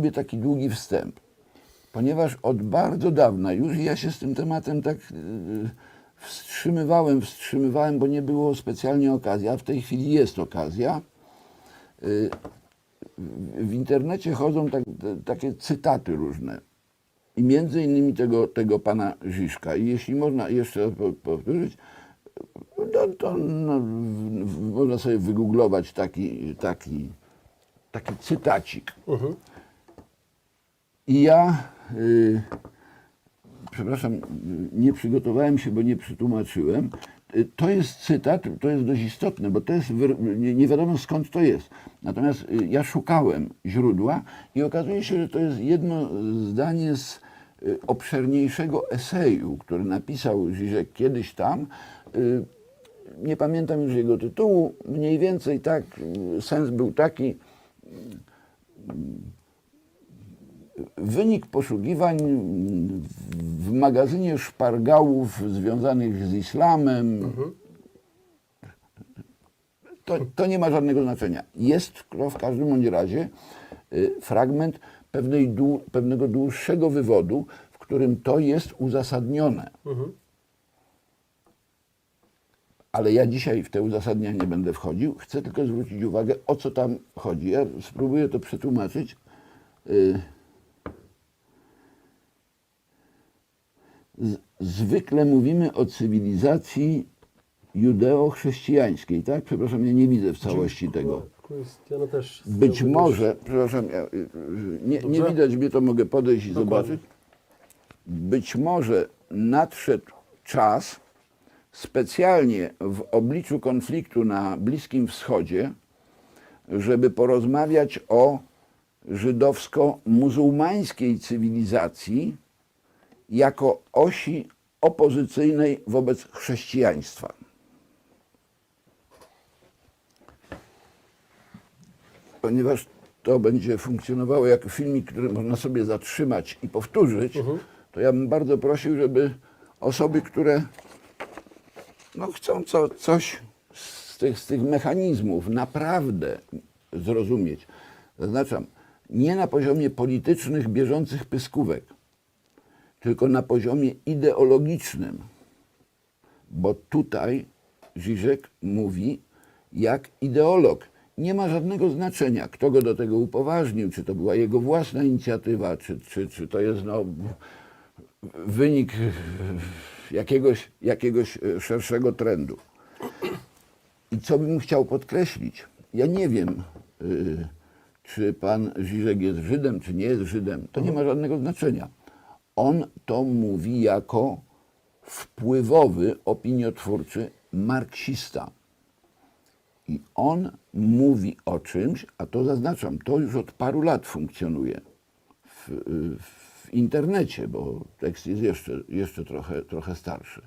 Robię taki długi wstęp, ponieważ od bardzo dawna już ja się z tym tematem tak yy, wstrzymywałem, wstrzymywałem, bo nie było specjalnie okazji, a w tej chwili jest okazja. Yy, w- internecie chodzą tak, takie cytaty różne. I między innymi tego, tego pana Żiszka. I jeśli można jeszcze po- powtórzyć, to, to no, można sobie wygooglować taki, taki, taki cytacik. I ja, y, przepraszam, nie przygotowałem się, bo nie przetłumaczyłem. Y, To jest cytat, to jest dość istotne, bo to jest, nie, nie wiadomo skąd to jest. Natomiast y, ja szukałem źródła i okazuje się, że to jest jedno zdanie z y, obszerniejszego eseju, który napisał Żyżek kiedyś tam. Nie pamiętam już jego tytułu, mniej więcej tak, sens był taki, Wynik poszukiwań w- magazynie szpargałów związanych z islamem. To, to nie ma żadnego znaczenia. Jest w każdym bądź razie y, fragment pewnej, pewnego dłuższego wywodu, w którym to jest uzasadnione. Ale ja dzisiaj w te uzasadnienia nie będę wchodził. Chcę tylko zwrócić uwagę, o co tam chodzi. Ja spróbuję to przetłumaczyć. Y, Z- zwykle mówimy o cywilizacji judeo-chrześcijańskiej, tak? Przepraszam, ja nie widzę w całości tego. Krystiana też. Być może, przepraszam, ja, nie, nie Dobrze. widać mnie, to mogę podejść i Dokładnie. zobaczyć. Być może nadszedł czas specjalnie w obliczu konfliktu na Bliskim Wschodzie, żeby porozmawiać o żydowsko-muzułmańskiej cywilizacji jako osi opozycyjnej wobec chrześcijaństwa. Ponieważ to będzie funkcjonowało jako filmik, który można sobie zatrzymać i powtórzyć, to ja bym bardzo prosił, żeby osoby, które no, chcą co, coś z tych, z tych mechanizmów naprawdę zrozumieć, zaznaczam, nie na poziomie politycznych, bieżących pyskówek, tylko na poziomie ideologicznym. Bo tutaj Żyżek mówi jak ideolog. Nie ma żadnego znaczenia, kto go do tego upoważnił, czy to była jego własna inicjatywa, czy, czy, czy to jest no, wynik jakiegoś, jakiegoś e, szerszego trendu. I co bym chciał podkreślić? Ja nie wiem, y, czy pan Żyżek jest Żydem, czy nie jest Żydem. To nie ma żadnego znaczenia. On to mówi jako wpływowy, opiniotwórczy marksista. I on mówi o czymś, a to zaznaczam, to już od paru lat funkcjonuje w, w internecie, bo tekst jest jeszcze, jeszcze trochę, trochę starszy.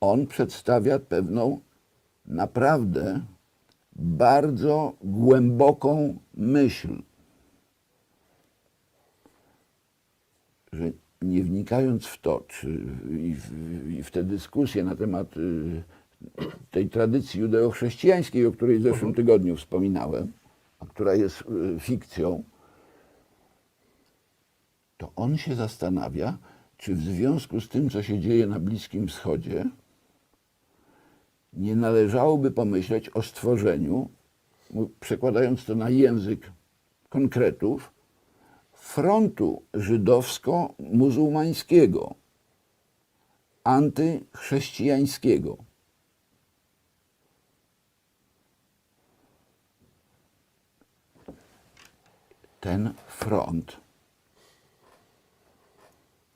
On przedstawia pewną naprawdę bardzo głęboką myśl, że nie wnikając w to, czy i w, i w tę dyskusję na temat y, tej tradycji judeo-chrześcijańskiej, o której w zeszłym tygodniu wspominałem, a która jest y, fikcją, to on się zastanawia, czy w związku z tym, co się dzieje na Bliskim Wschodzie, nie należałoby pomyśleć o stworzeniu, przekładając to na język konkretów, frontu żydowsko-muzułmańskiego, antychrześcijańskiego. Ten front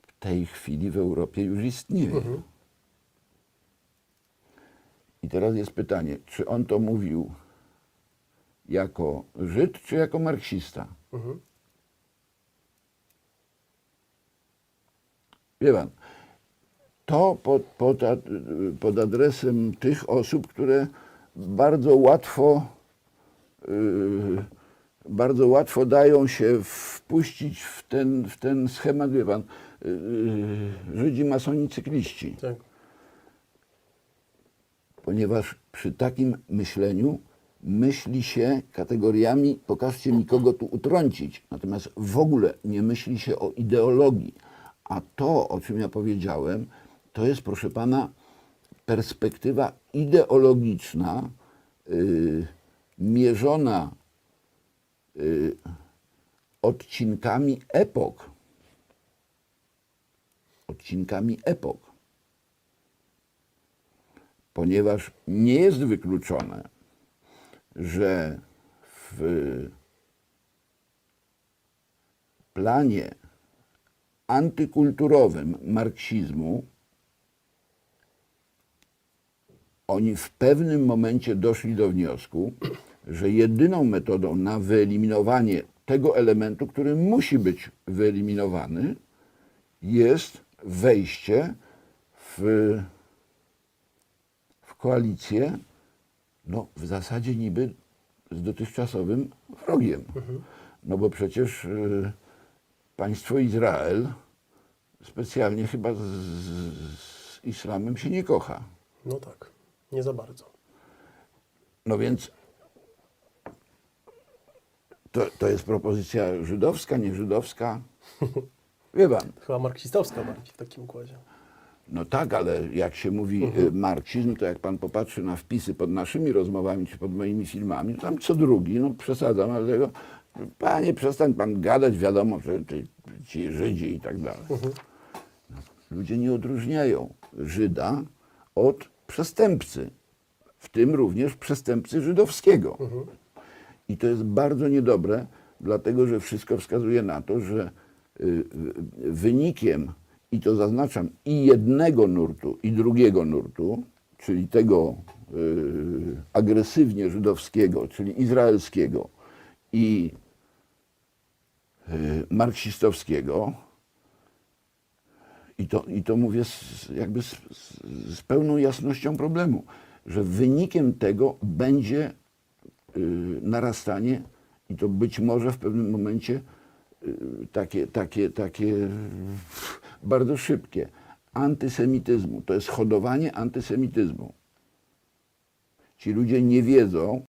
w tej chwili w Europie już istnieje. I teraz jest pytanie, czy on to mówił jako Żyd, czy jako marksista? Wie pan, to pod, pod, pod adresem tych osób, które bardzo łatwo, yy, bardzo łatwo dają się wpuścić w ten, w ten schemat, wie pan, yy, Żydzi masoni cykliści. Tak. Ponieważ przy takim myśleniu myśli się kategoriami, pokażcie mi kogo tu utrącić, natomiast w ogóle nie myśli się o ideologii. A to, o czym ja powiedziałem, to jest, proszę pana, perspektywa ideologiczna, yy, mierzona yy, odcinkami epok. Odcinkami epok. Ponieważ nie jest wykluczone, że w planie antykulturowym marksizmu oni w pewnym momencie doszli do wniosku, że jedyną metodą na wyeliminowanie tego elementu, który musi być wyeliminowany, jest wejście w, w koalicję, no w zasadzie niby z dotychczasowym wrogiem. No bo przecież y, państwo Izrael specjalnie chyba z, z islamem się nie kocha. No tak, nie za bardzo. No więc to, to jest propozycja żydowska, nie żydowska? Wie pan, Chyba marksistowska bardziej w takim układzie. no tak, ale jak się mówi y, marksizm, to jak pan popatrzy na wpisy pod naszymi rozmowami czy pod moimi filmami, to tam co drugi, no przesadzam, ale tego, panie przestań pan gadać, wiadomo, że ty, ci Żydzi i tak dalej. No, ludzie nie odróżniają Żyda od przestępcy, w tym również przestępcy żydowskiego. I to jest bardzo niedobre, dlatego że wszystko wskazuje na to, że y, y, wynikiem, i to zaznaczam, i jednego nurtu, i drugiego nurtu, czyli tego y, agresywnie żydowskiego, czyli izraelskiego i y, marksistowskiego, i to, I to mówię z, jakby z, z, pełną jasnością problemu, że wynikiem tego będzie y, narastanie i to być może w pewnym momencie y, takie, takie, takie bardzo szybkie antysemityzmu. To jest hodowanie antysemityzmu. Ci ludzie nie wiedzą,